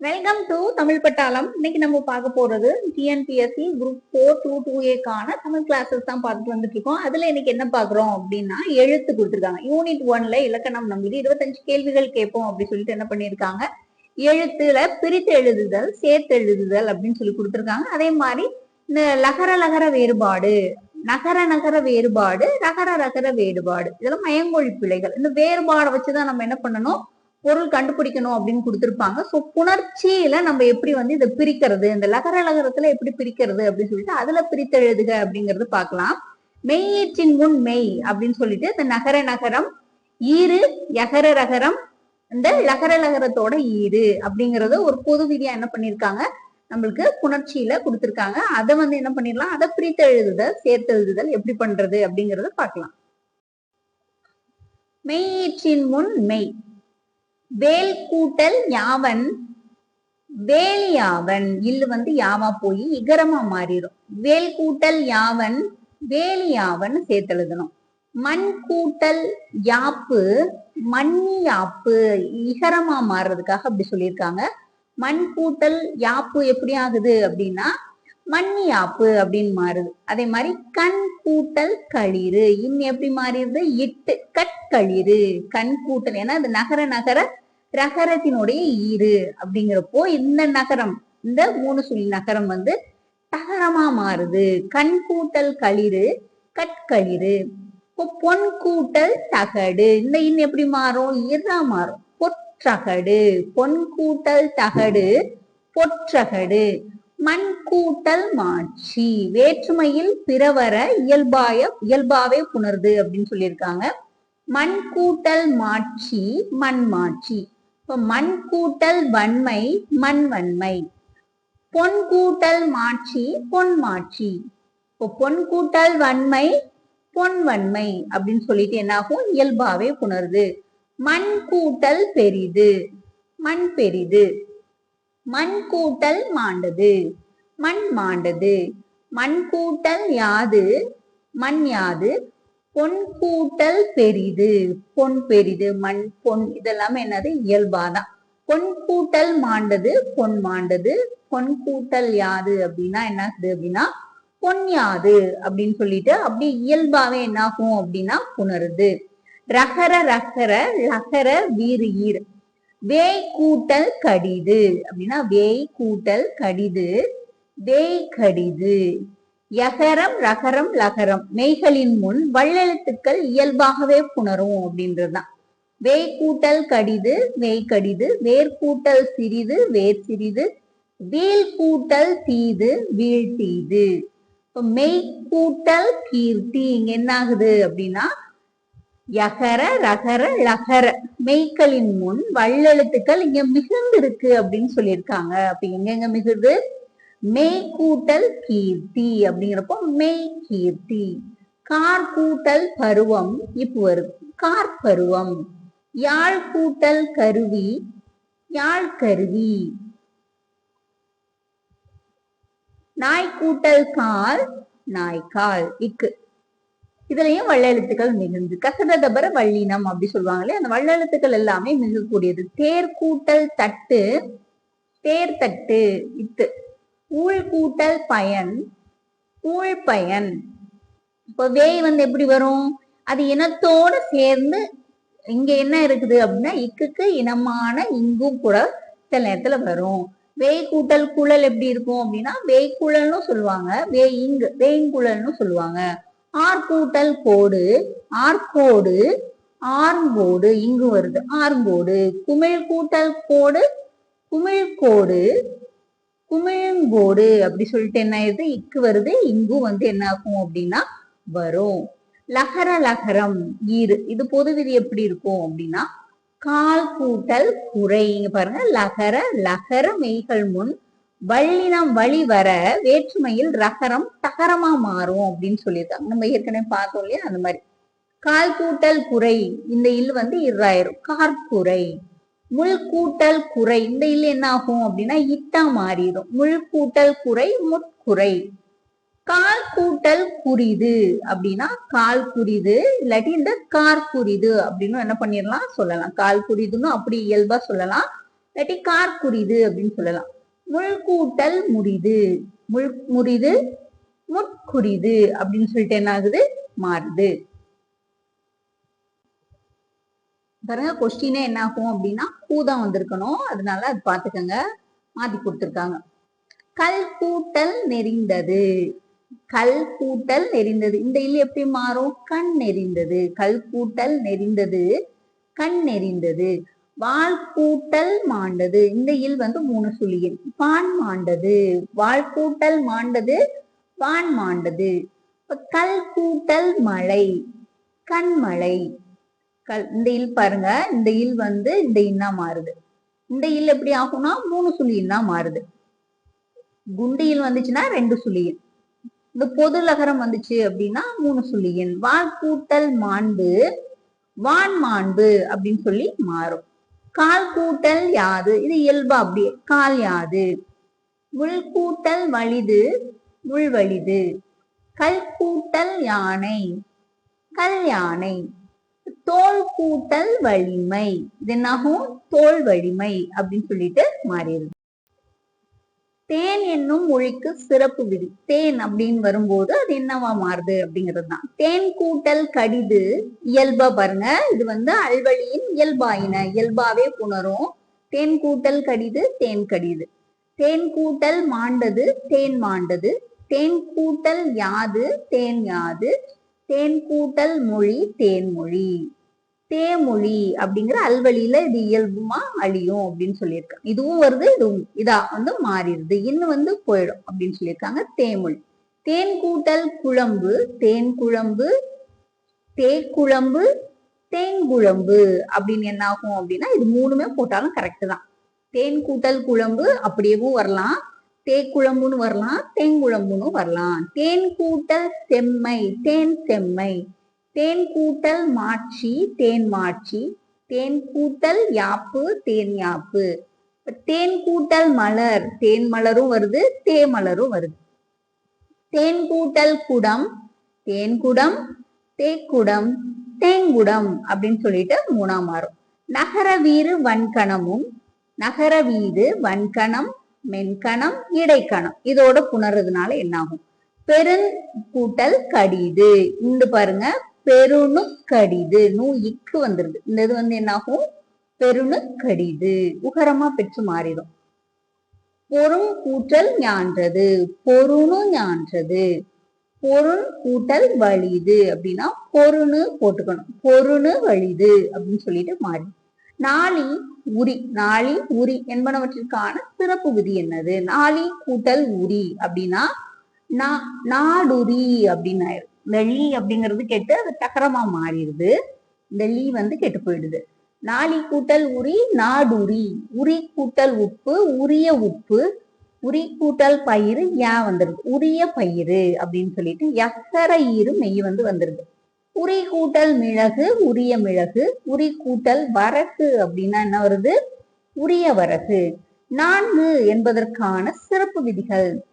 Welcome to Tamil பட்டாளம் இன்னைக்கு நம்ம பார்க்க போறது TNPSC group four two two ஏக்கான Tamil classes தான் பார்த்துட்டு வந்துட்டு இருக்கோம் அதுல இன்னைக்கு என்ன பாக்குறோம் அப்படின்னா எழுத்து கொடுத்துருக்காங்க. யூனிட் ஒன்ல இலக்கணம் நம்மளுக்கு இருபத்தஞ்சு கேள்விகள் கேட்போம் அப்படின்னு சொல்லிட்டு என்ன பண்ணியிருக்காங்க? எழுத்துல பிரித்து எழுதுதல் சேர்த்து எழுதுதல் அப்படின்னு சொல்லி கொடுத்துருக்காங்க. அதே மாதிரி இந்த லகர லகர வேறுபாடு நகர நகர வேறுபாடு ரகர ரகர வேறுபாடு இதெல்லாம் மயங்கொழி பிழைகள். இந்த வேறுபாடை வச்சுதான் நம்ம என்ன பண்ணணும்? பொருள் கண்டுபிடிக்கணும் அப்படின்னு கொடுத்துருப்பாங்க. ஸோ புணர்ச்சியில நம்ம எப்படி வந்து இதை பிரிக்கிறது இந்த லகர லகரத்துல எப்படி பிரிக்கிறது அப்படின்னு சொல்லிட்டு அதுல பிரித்து எழுதுக அப்படிங்கறது பார்க்கலாம். மெய்யீற்றின் முன் மெய் அப்படின்னு சொல்லிட்டு இந்த நகர நகரம் ஈறு யகர ரகரம் இந்த லகர லகரத்தோட ஈறு அப்படிங்கறது ஒரு பொது விதியா என்ன பண்ணிருக்காங்க? நம்மளுக்கு புணர்ச்சியில கொடுத்துருக்காங்க. அதை வந்து என்ன பண்ணிடலாம்? அதை பிரித்து எழுதுதல் சேர்த்து எழுதுதல் எப்படி பண்றது அப்படிங்கறத பார்க்கலாம். மெய்யீற்றின் முன் மெய். வேல் கூட்டல் யாவன் வேலியாவன். இல்லு வந்து யாவா போய் இகரமா மாறிடும் வேல் கூட்டல் யாவன் வேலியாவன் சேர்த்து எழுதணும் மண் கூட்டல் யாப்பு மண்ணி யாப்பு இகரமா மாறுறதுக்காக அப்படி சொல்லியிருக்காங்க. மண் கூட்டல் யாப்பு எப்படி ஆகுது அப்படின்னா மண்ணி யாப்பு அப்படின்னு மாறுது. அதே மாதிரி கண் கூட்டல் களிறு. இன் எப்படி மாறிடுது? இட்டு கட்களிறு. கண் கூட்டல் ஏன்னா அது நகர நகர ரகரத்தினுடைய ஈறு அப்படிங்கிறப்போ இந்த நகரம் இந்த மூணு சொல்லி நகரம் வந்து தகரமா மாறுது. கண் கூட்டல் களிறு கட்களிறு இப்போ பொன் கூட்டல் தகடு. இந்த இன் எப்படி மாறும்? இரா மாறும். பொற்றகடு. பொன் கூட்டல் தகடு பொற்றகடு. மண் கூட்டல் மாட்சி. வேற்றுமையில் பிறவர இயல்பாய இயல்பாவே புணருது அப்படின்னு சொல்லியிருக்காங்க. மண் கூட்டல் மாட்சி மண் மாட்சி. இப்போ மண் கூட்டல் வன்மை மண் வன்மை. பொன் கூட்டல் மாட்சி பொன் மாட்சி. இப்போ பொன் கூட்டல் வன்மை பொன் வன்மை அப்படின்னு சொல்லிட்டு என்னாகும்? இயல்பாவே புணருது. மண் கூட்டல் பெரிது. மண் பெரிது. மண் கூட்டல் மாண்டது. மண் மாண்டது. மண் கூட்டல் யாது மண் யாது பொன் கூட்டல் பெரிது பொன் பெரிது மண் பொன் இதெல்லாமே என்னது? இயல்பாதான். பொன் கூட்டல் மாண்டது பொன் மாண்டது. பொன் கூட்டல் யாது அப்படின்னா என்னாகுது அப்படின்னா பொன் யாது அப்படின்னு சொல்லிட்டு அப்படி இயல்பாவே என்னாகும் அப்படின்னா புணருது. ரகர ரகர லகர வீறு ஈர். வேய் கூட்டல் கடிது அப்படின்னா வேய் கூட்டல் கடிது வேய் கடிது. யகரம் ரகரம் லகரம். மெய்களின் முன் வள்ளெழுத்துக்கள் இயல்பாகவே புணரும் அப்படின்றதுதான். வேய் கூட்டல் கடிது வேய் கடிது. வேர் கூட்டல் சிறிது வேர் சிறிது. வீல் கூட்டல் தீது வீழ் தீது. மெய் கூட்டல் கீர்த்தி இங்க என்ன ஆகுது அப்படின்னா யகர ரகர லகர. மெய்களின் முன் வள்ளெழுத்துக்கள் இங்க மிகுந்து இருக்கு அப்படின்னு சொல்லியிருக்காங்க. அப்ப எங்க எங்க மிகுது? மெய் கூட்டல் கீர்த்தி அப்படிங்கிறப்போ மெய் கீர்த்தி கார் கூட்டல் பருவம் இப்போ வருது கார் பருவம் யாழ் கூட்டல் கருவி யாழ் கருவி நாய் கூட்டல் கால் நாய்க்கால் இக்கு. இதுலயும் வள்ளெழுத்துக்கள் மிகுந்து கசடதபர வள்ளினம் அப்படி சொல்லுவாங்களே அந்த வள்ளெழுத்துக்கள் எல்லாமே மிகக்கூடியது. தேர் கூட்டல் தட்டு தேர் தட்டு இத்து. ஊழ் கூட்டல் பயன் ஊழ் பயன் இப்போ வேய் வந்து எப்படி வரும்? அது இனத்தோடு சேர்ந்து இங்க என்ன இருக்குது அப்படின்னா இக்குக்கு இனமான இங்கும் கூட சில நேரத்துல வரும். வேய் கூட்டல் குழல் எப்படி இருக்கும் அப்படின்னா வேய் குழல்னு சொல்லுவாங்க வேய் இங்கு வேய்குழல்னு சொல்லுவாங்க. ஆர்கூட்டல் கோடு ஆர்கோடு ஆர்ங்கோடு இங்கு வருது ஆர்ங்கோடு குமிழ் கூட்டல் கோடு குமிழ் கோடு குமிழங்கோடு அப்படி சொல்லிட்டு என்ன ஆயிருது இக்கு வருது இங்கும் வந்து என்ன ஆகும் அப்படின்னா வரும். லகர லகரம் ஈறு. இது பொது விதி எப்படி இருக்கும் அப்படின்னா கால் கூட்டல் குறை. இங்க பாருங்க லகர லகர மெய்கள் முன் வள்ளினம் வழி வர வேற்றுமையில் ரகரம் தகரமா மாறும் அப்படின்னு சொல்லியிருக்காங்க. நம்ம ஏற்கனவே பார்த்தோம் இல்லையா? அந்த மாதிரி. கால் கூட்டல் குறை. இந்த இல் வந்து இராயிரும் கார்குறை முள் கூட்டல் குறை. இந்த இல்ல என்ன ஆகும் அப்படின்னா இட்டா மாறிடும். முள் கூட்டல் குறை முட்குறை. கால் கூட்டல் குறிது அப்படின்னா கால் குறிது இல்லாட்டி இந்த கார் குறிது அப்படின்னு என்ன பண்ணிடலாம் சொல்லலாம். கால் குறிதுன்னு அப்படி இயல்பா சொல்லலாம். இல்லாட்டி கார் குறிது அப்படின்னு சொல்லலாம். முள் கூட்டல் முறிது முள் முறிது முட்குறிது அப்படின்னு சொல்லிட்டு என்ன ஆகுது மாறுது. பாருங்க கொஸ்டினே என்ன ஆகும் அப்படின்னா பூதான் வந்திருக்கணும். அதனால அது பாத்துக்கோங்க மாத்தி கொடுத்துருக்காங்க. கல் கூட்டல் நெறிந்தது கல் கூட்டல் நெறிந்தது இந்த இல் எப்படி மாறும்? கண் நெறிந்தது கல் கூட்டல் நெறிந்தது கண் நெறிந்தது வால் கூட்டல் மாண்டது. இந்த இல் வந்து மூணு சுழியன் பான் மாண்டது. வால் கூட்டல் மாண்டது. வான் மாண்டது. கல் கூட்டல் மழை. கண்மழை கல் இந்த இல் பாருங்க இந்த இல் வந்து இந்த இன்னா மாறுது. இந்த இல் எப்படி ஆகும்னா மூணு சுழி இன்னா மாறுது. குண்டு இல் வந்துச்சுன்னா ரெண்டு சுழியன் இந்த பொது லகரம் வந்துச்சு அப்படின்னா மூணு சுழியன் வால் கூட்டல் மாண்பு வான் மாண்பு அப்படின்னு சொல்லி மாறும். கால் கூட்டல் யாது இது இயல்பா அப்படியே கால் யாது. முள் கூட்டல் வலிது முள் வலிது. கல் கூட்டல் யானை கல் யானை. தோல் கூட்டல் வலிமை. இது என்னாகும் தோல் வலிமை அப்படின்னு சொல்லிட்டு மாறிடுது. தேன் என்னும் மொழிக்கு சிறப்பு விதி. தேன் அப்படின்னு வரும்போது அது என்னவா மாறுது அப்படிங்கிறது தான் தேன் கூட்டல் கடிது இயல்பா பாருங்க. இது வந்து அல்வழியின் இயல்பாயின இயல்பாவே புணரும். தேன் கூட்டல் கடிது தேன் கடிது. தேன் கூட்டல் மாண்டது தேன் மாண்டது. தேன் கூட்டல் யாது தேன் யாது. தேன் கூட்டல் மொழி தேன்மொழி தேமொழி அப்படிங்கிற அல்வழியில இது இயல்புமா அழியும் அப்படின்னு சொல்லியிருக்காங்க. இதுவும் வருது இதுவும் இதா வந்து மாறிடுது. இன்னும் வந்து போயிடும் அப்படின்னு சொல்லியிருக்காங்க தேமொழி. தேன் கூட்டல் குழம்பு தேன் குழம்பு தேக்குழம்பு தேங்குழம்பு அப்படின்னு என்ன ஆகும் அப்படின்னா இது மூணுமே போட்டாலும் கரெக்ட் தான். தேன் கூட்டல் குழம்பு அப்படியேவும் வரலாம். தேக்குழம்புன்னு வரலாம் தேங்குழம்புன்னு வரலாம். தேன் கூட்டல் செம்மை தேன் செம்மை. தேன் கூட்டல் மாட்சி தேன் மாட்சி தேன் கூட்டல் யாப்பு தேன் யாப்பு தேன் கூட்டல் மலர் தேன் மலரும் வருது தே மலரும் வருது. தேன் கூட்டல் குடம் தேன் குடம் தேக்குடம் தேங்குடம் அப்படின்னு சொல்லிட்டு மூணாம் மாறும் நகர வீறு வன்கணமும் நகர வீடு வன்கணம் மென்கணம் இடைக்கணம். இதோட புணர்றதுனால என்னாகும்? பெருங்கூட்டல் கடிது. இந்த பாருங்க பெருணு கடிது. நூ இக்கு வந்துருது. இந்த இது வந்து என்னாகும்? பெருணு கடிது. உகரமா பெற்று மாறிடும். பொருள் கூட்டல் ஞான்றது. பொருணு ஞான்றது. பொருள் கூட்டல் வலிது. அப்படின்னா பொருணு போட்டுக்கணும். பொருணு வலிது அப்படின்னு சொல்லிட்டு மாறி. நாளி உரி. நாளி உரி என்பனவற்றிற்கான சிறப்பு விதி என்னது? நாளி கூட்டல் உரி அப்படின்னா நாடுரி அப்படின்னு ஆயிரும். இந்த லீ அப்படிங்கிறது கெட்டு அது சக்கரமா மாறிடுது. இந்த லீ வந்து கெட்டு போயிடுது. நாளி கூட்டல் உரி நாடுரி. உரி கூட்டல் உப்பு உரிய உப்பு. உரி கூட்டல் பயிறு ஏன் வந்துருது. உரிய பயிறு அப்படின்னு சொல்லிட்டு எக்கர ஈரு மெய் வந்து வந்துருது. உரி கூட்டல் மிளகு உரிய மிளகு. உரி கூட்டல் வரகு அப்படின்னா என்ன வருது? உரிய வரகு. நான்கு என்பதற்கான சிறப்பு விதிகள்.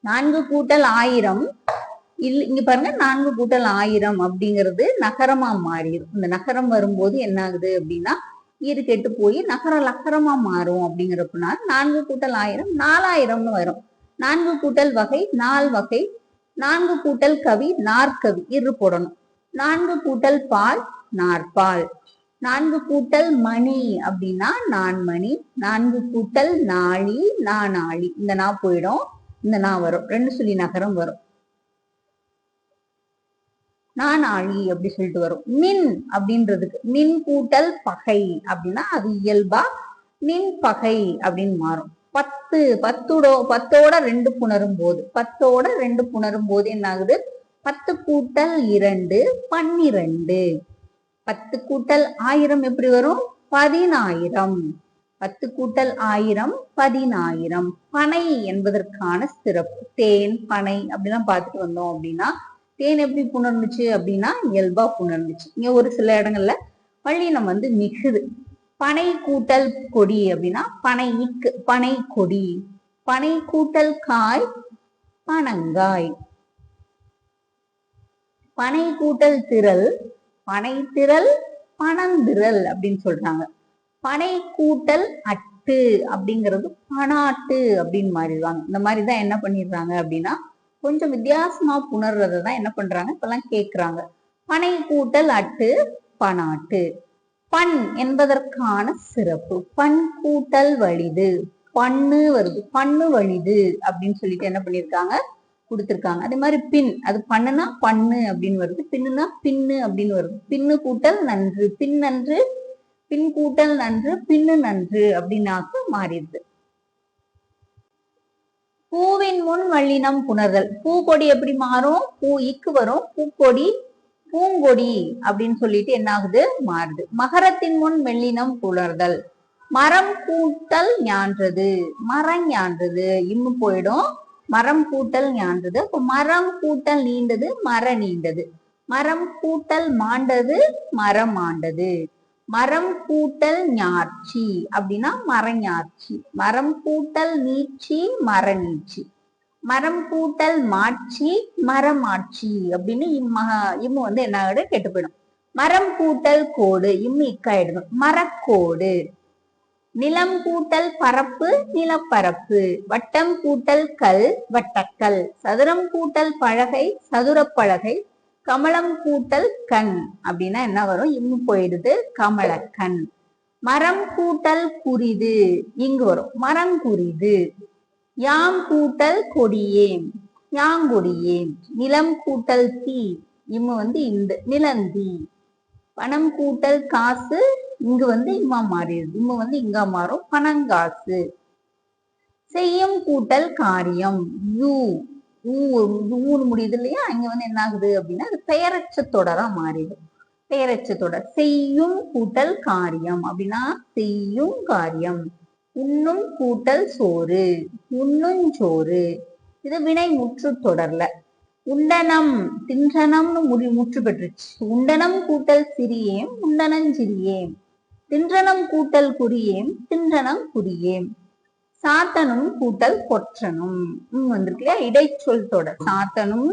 நான்கு கூட்டல் ஆயிரம் இல் இங்க பாருங்க நான்கு கூட்டல் ஆயிரம் அப்படிங்கிறது நகரமா மாறிடும் இந்த நகரம் வரும்போது என்ன ஆகுது அப்படின்னா ஈடு கெட்டு போய் நகர லக்கரமா மாறும் அப்படிங்கிறப்பனால நான்கு கூட்டல் ஆயிரம் நாலாயிரம்னு வரும். நான்கு கூட்டல் வகை நால் வகை நான்கு கூட்டல் கவி நாற்கவி இரு போடணும். நான்கு கூட்டல் பால் நாற்பால். நான்கு கூட்டல் மணி அப்படின்னா நான்மணி நான்கு கூட்டல் நாளி நானாளி. இந்த நா போயிடும் இந்த நா வரும். ரெண்டு சொல்லி நகரம் வரும். நானாளி அப்படி சொல்லிட்டு வரும். மின் அப்படின்றதுக்கு மின் கூட்டல் பகை அப்படின்னா அது இயல்பா மின் பகை அப்படின்னு மாறும். பத்து பத்தோட பத்தோட ரெண்டு புணரும் போது பத்தோட ரெண்டு புணரும் போது என்ன ஆகுது? பத்து கூட்டல் இரண்டு பன்னிரண்டு. பத்து கூட்டல் ஆயிரம் எப்படி வரும்? பதினாயிரம். பத்து கூட்டல் ஆயிரம் பதினாயிரம். பனை என்பதற்கான சிறப்பு. தேன் பனை அப்படிலாம் பார்த்துட்டு வந்தோம் அப்படின்னா தேன் எப்படி புணர்ந்துச்சு அப்படின்னா இயல்பா புணர்ந்துச்சு. இங்க ஒரு சில இடங்கள்ல பள்ளினம் வந்து மிகுது. பனை கூட்டல் கொடி அப்படின்னா பனை இக்கு பனை கொடி. பனை கூட்டல் காய் பனங்காய். பனை கூட்டல் திரள் பனை திரள் பனந்திரல் அப்படின்னு சொல்றாங்க. பனை கூட்டல் அட்டு அப்படிங்கிறது பனாட்டு அப்படின்னு மாறிடுவாங்க. இந்த மாதிரி தான் என்ன பண்ணிடுறாங்க அப்படின்னா கொஞ்சம் வித்தியாசமா புணர்றதை தான் என்ன பண்றாங்க? இப்பெல்லாம் கேட்குறாங்க பனை கூட்டல் அட்டு பனாட்டு. பண் என்பதற்கான சிறப்பு. பண் கூட்டல் வலிது. பண்ணு வருது. பண்ணு வலிது அப்படின்னு சொல்லிட்டு என்ன பண்ணியிருக்காங்க கொடுத்துருக்காங்க. அதே மாதிரி பின். அது பண்ணுனா பண்ணு அப்படின்னு வருது. பின்னுனா பின்னு அப்படின்னு வருது. பின்னு கூட்டல் நன்று. பின் நன்று பின் கூட்டல் நன்று பின்னு நன்று அப்படின்னாக்க மாறிடுது. பூவின் முன் வள்ளினம் புணர்தல். பூக்கொடி எப்படி மாறும்? பூ இக்கு வரும். பூக்கொடி பூங்கொடி அப்படின்னு சொல்லிட்டு என்ன ஆகுது மாறுது. மகரத்தின் முன் வெள்ளினம் புலர்தல். மரம் கூட்டல் ஞான்றது. மரம் ஞான்றது. இம்மு போயிடும். மரம் கூட்டல் ஞான்றது. அப்போ மரம் கூட்டல் நீண்டது மர நீண்டது. மரம் கூட்டல் மாண்டது மரம் ஆண்டது மரம் கூட்டல் ஞாச்சி அப்படின்னா மரஞாச்சி மரம் கூட்டல் நீச்சி மரநீச்சி. மரம் கூட்டல் மாட்சி மரமாட்சி அப்படின்னு இம்ம இம்மு வந்து என்ன ஆகிடும் கெட்டு போயிடும் மரம் கூட்டல் கோடு இம்மு இக்காயிடும் மரக்கோடு. நிலம் கூட்டல் பரப்பு நிலப்பரப்பு. வட்டம் கூட்டல் கல் வட்டக்கல். சதுரம் கூட்டல் பலகை சதுரப்பலகை கமலம் கூட்டல் கண் அப்படின்னா என்ன வரும்? இம்மு போயிடுது கமலக்கண் மரம் கூட்டல் குறிது இங்கு வரும். மரம் குறிது. யாம் கூட்டல் கொடியேம் யாங்கொடியேம் நிலம் கூட்டல் தீ இம்மு வந்து இந்த நிலந்தி பணம் கூட்டல் காசு இங்கு வந்து இம்மா மாறிடுது. இம்மு வந்து இங்க மாறும் பணங்காசு செய்யும் கூட்டல் காரியம் யூ. ஊன்னு முடியுது இல்லையா? இங்க வந்து என்ன ஆகுது அப்படின்னா அது பெயரச்ச தொடரா மாறிடும். பெயரச்ச தொடர். செய்யும் கூட்டல் காரியம். அப்படின்னா செய்யும் காரியம். உண்ணும் கூட்டல் சோறு. உண்ணும் சோறு. இது வினை முற்று தொடர்ல. உண்டனம். தின்றனம்னு முடி முற்று பெற்றுச்சு. உண்டனம் கூட்டல் சிறியேம் உண்டனஞ்சிறியேம். தின்றனம் கூட்டல் குறியேம் தின்றனம் குறியேம். சாத்தனும் கூட்டல் கொற்றனும். வந்திருக்கு இல்லையா இடைச்சொல் தொடர். சாத்தனும்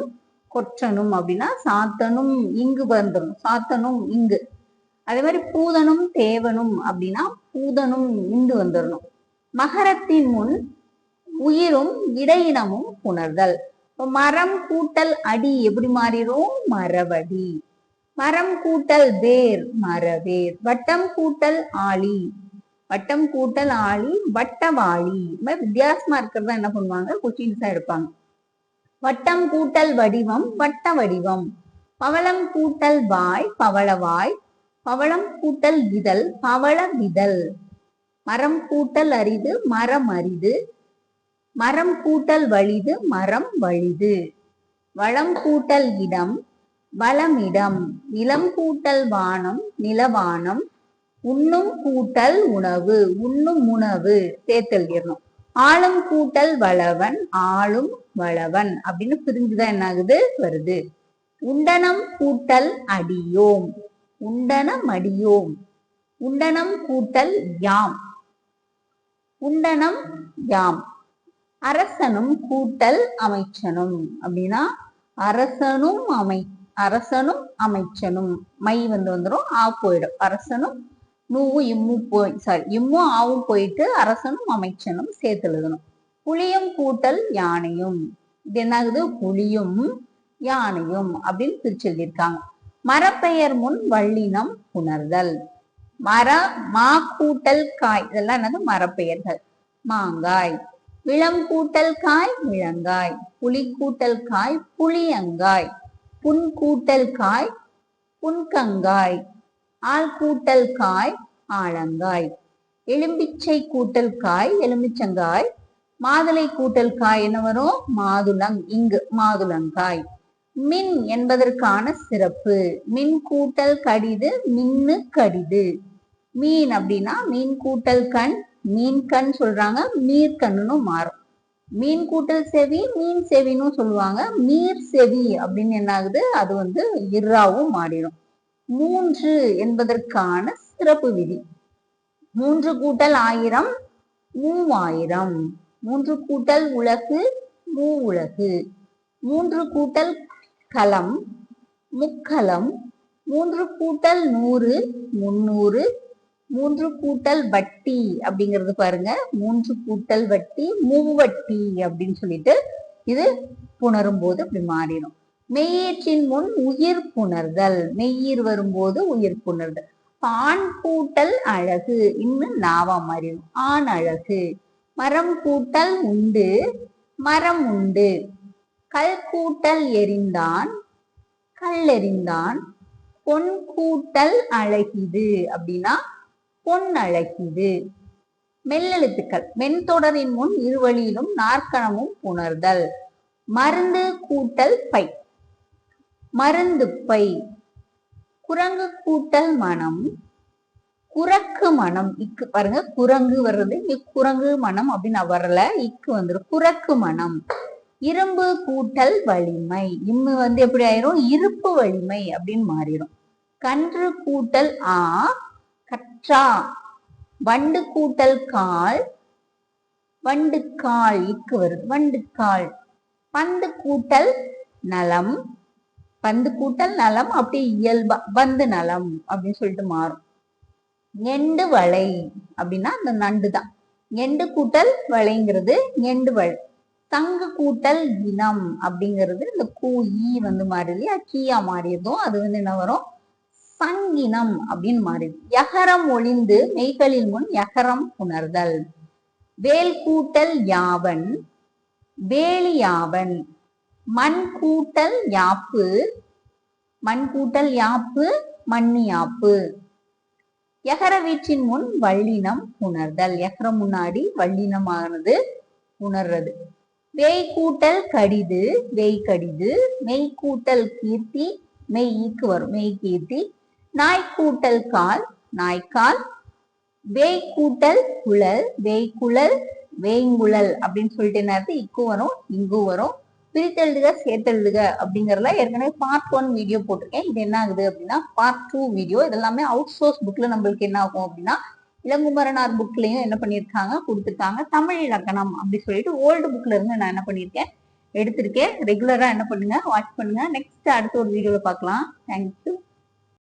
கொற்றனும் அப்படின்னா சாத்தனும் இங்கு வந்துடும் சாத்தனும் இங்கு. அதே மாதிரி பூதனும் தேவனும் அப்படின்னா பூதனும் இங்கு வந்துடணும் மகரத்தின் முன் உயிரும் இடையினமும் புணர்தல். மரம் கூட்டல் அடி எப்படி மாறிடும் மரவடி. மரம் கூட்டல் வேர் மரவேர். வட்டம் கூட்டல் ஆளி வட்டம் கூட்டல் ஆளி வட்டவாளி. வித்தியாசமா இருக்கிறதா என்ன பண்ணுவாங்க? கொஸ்டின்ஸா எடுப்பாங்க. வட்டம் கூட்டல் வடிவம் வட்ட வடிவம். பவளம் கூட்டல் வாய் பவளவாய் பவளம் கூட்டல் விதல் பவள விதல். மரம் கூட்டல் அரிது மரம் அரிது. மரம் கூட்டல் வலிது மரம் வலிது. வளம் கூட்டல் இடம் வளமிடம் நிலம் கூட்டல் வானம் நிலவானம். உண்ணும் கூட்டல் உணவு உண்ணும் உணவு. சேர்த்தெழுதிடணும் ஆளும் கூட்டல் வளவன் ஆளும் வளவன் அப்படின்னு பிரிஞ்சுதான் என்ன ஆகுது வருது. உண்டனம் கூட்டல் அடியோம். உண்டனம் அடியோம். உண்டனம் கூட்டல் யாம். உண்டனம் யாம். அரசனும் கூட்டல் அமைச்சனும். அப்படின்னா அரசனும் அமை அரசனும் அமைச்சனும். மை வந்து வந்துடும் ஆ போயிடும். அரசனும் நூவும் இம்மும் போய் சாரி இம்மும் ஆவும் போயிட்டு அரசனும் அமைச்சனும் சேர்த்து எழுதணும் புளியும் கூட்டல் யானையும். இது என்னாகுது? புளியும் யானையும் அப்படின்னு பிரிச்சு எழுதியிருக்காங்க. மரப்பெயர் முன் வள்ளினம் புணர்தல். மர மா கூட்டல் காய். இதெல்லாம் என்னது? மரப்பெயர்கள். மாங்காய். இளம் கூட்டல் காய் விளங்காய் புளி கூட்டல் காய் புளியங்காய். புன் கூட்டல் காய் புன்கங்காய் ஆள் கூட்டல் காய் ஆலங்காய். எலும்பிச்சை கூட்டல் காய் எலுமிச்சங்காய். மாதுளை கூட்டல் காய் என்ன வரும்? மாதுளங் இங்கு மாதுளங்காய். மின் என்பதற்கான சிறப்பு. மின் கூட்டல் கடிது மின்னு கடிது. மீன் அப்படின்னா மீன் கூட்டல் கண் மீன் கண் சொல்றாங்க மீர்கண்ணுன்னு மாறும். மீன் கூட்டல் செவி மீன் செவின்னு சொல்லுவாங்க. மீர் செவி அப்படின்னு என்ன ஆகுது அது வந்து இர்ராவும் மாறிடும். மூன்று என்பதற்கான சிறப்பு விதி. மூன்று கூட்டல் ஆயிரம் மூவாயிரம் மூன்று கூட்டல் உலகு மூ உலகு. மூன்று கூட்டல் களம் முக்கலம். மூன்று கூட்டல் நூறு முன்னூறு. மூன்று கூட்டல் வட்டி அப்படிங்கிறது பாருங்க. மூன்று கூட்டல் வட்டி மூவட்டி அப்படின்னு சொல்லிட்டு இது புணரும் போது இப்படி மாறிடும். மெய்யீற்றின் முன் உயிர் புணர்தல். மெய்யீர் வரும்போது உயிர் புணர்தல். ஆண் கூட்டல் அழகு. இன்னும் நாவம் அறிவு. ஆண் அழகு. மரம் கூட்டல் உண்டு. மரம் உண்டு. கல் கூட்டல் எரிந்தான். கல் எறிந்தான் பொன் கூட்டல் அழகிது. அப்படின்னா பொன் அழகிது. மெல்லெழுத்துக்கள். மென்தொடரின் முன் இருவழியிலும் நாற்கணமும் புணர்தல். மருந்து கூட்டல் பை. மருந்துப்பை. குரங்கு கூட்டல் மனம் குரக்கு மனம். இக்கு பாருங்க குரங்கு வர்றது இங்க குரங்கு மனம் அப்படின்னு வரல இக்கு வந்துடும் குரக்கு மனம். இரும்பு கூட்டல் வலிமை. இம்மு வந்து எப்படி ஆயிரும்? இருப்பு வலிமை அப்படின்னு மாறிடும் கன்று கூட்டல் ஆ கற்றா. வண்டு கூட்டல் கால் வண்டு கால். இக்கு வருது வண்டு கால். பந்து கூட்டல் நலம். பந்து கூட்டல் நலம் அப்படி இயல்பா பந்து நலம் அப்படின்னு சொல்லிட்டு மாறும். நெண்டு வளை அப்படின்னா அந்த நண்டு தான். நெண்டு கூட்டல் வளைங்கிறது நெண்டு வளை. தங்கு கூட்டல் இனம் அப்படிங்கிறது இந்த கூ ஈ வந்து மாறி இல்லையா? கீயா மாறியதும் அது வந்து என்ன வரும்? சங்கினம் அப்படின்னு மாறிடுது யகரம் ஒளிந்து மெய்களில் முன் யகரம் உணர்தல். வேல் கூட்டல் யாவன் வேலியாவன் மண் கூட்டல் யாப்பு மண் கூட்டல் யாப்பு. மண்ணியாப்பு எகர வீச்சின் முன் வள்ளினம் உணர்தல். எகரம் முன்னாடி வள்ளினமானது உணர்றது. வேய் கூட்டல் கடிது வேய் கடிது மெய் கூட்டல் கீர்த்தி மெய் ஈக்கு வரும். மெய் கீர்த்தி நாய் கூட்டல் கால் நாய்க்கால். வேய் கூட்டல் குழல் வேய் குழல் வேங்குழல் அப்படின்னு சொல்லிட்டு என்ன இக்கு வரும் இங்கு வரும். பிரித்தெழுதுக சேர்த்தெழுதுக அப்படிங்கறதுல ஏற்கனவே பார்ட் ஒன் வீடியோ போட்டிருக்கேன். இது என்ன ஆகுது அப்படின்னா பார்ட் டூ வீடியோ இதெல்லாமே அவுட் சோர்ஸ் புக்ல நம்மளுக்கு என்ன ஆகும் அப்படின்னா இளங்குமரனார் புக்லயும் என்ன பண்ணியிருக்காங்க கொடுத்துருக்காங்க. தமிழ் இலக்கணம் அப்படி சொல்லிட்டு ஓல்டு புக்ல இருந்து நான் என்ன பண்ணியிருக்கேன் எடுத்திருக்கேன். ரெகுலரா என்ன பண்ணுங்க வாட்ச் பண்ணுங்க. நெக்ஸ்ட் அடுத்த ஒரு வீடியோல பார்க்கலாம். தேங்க்யூ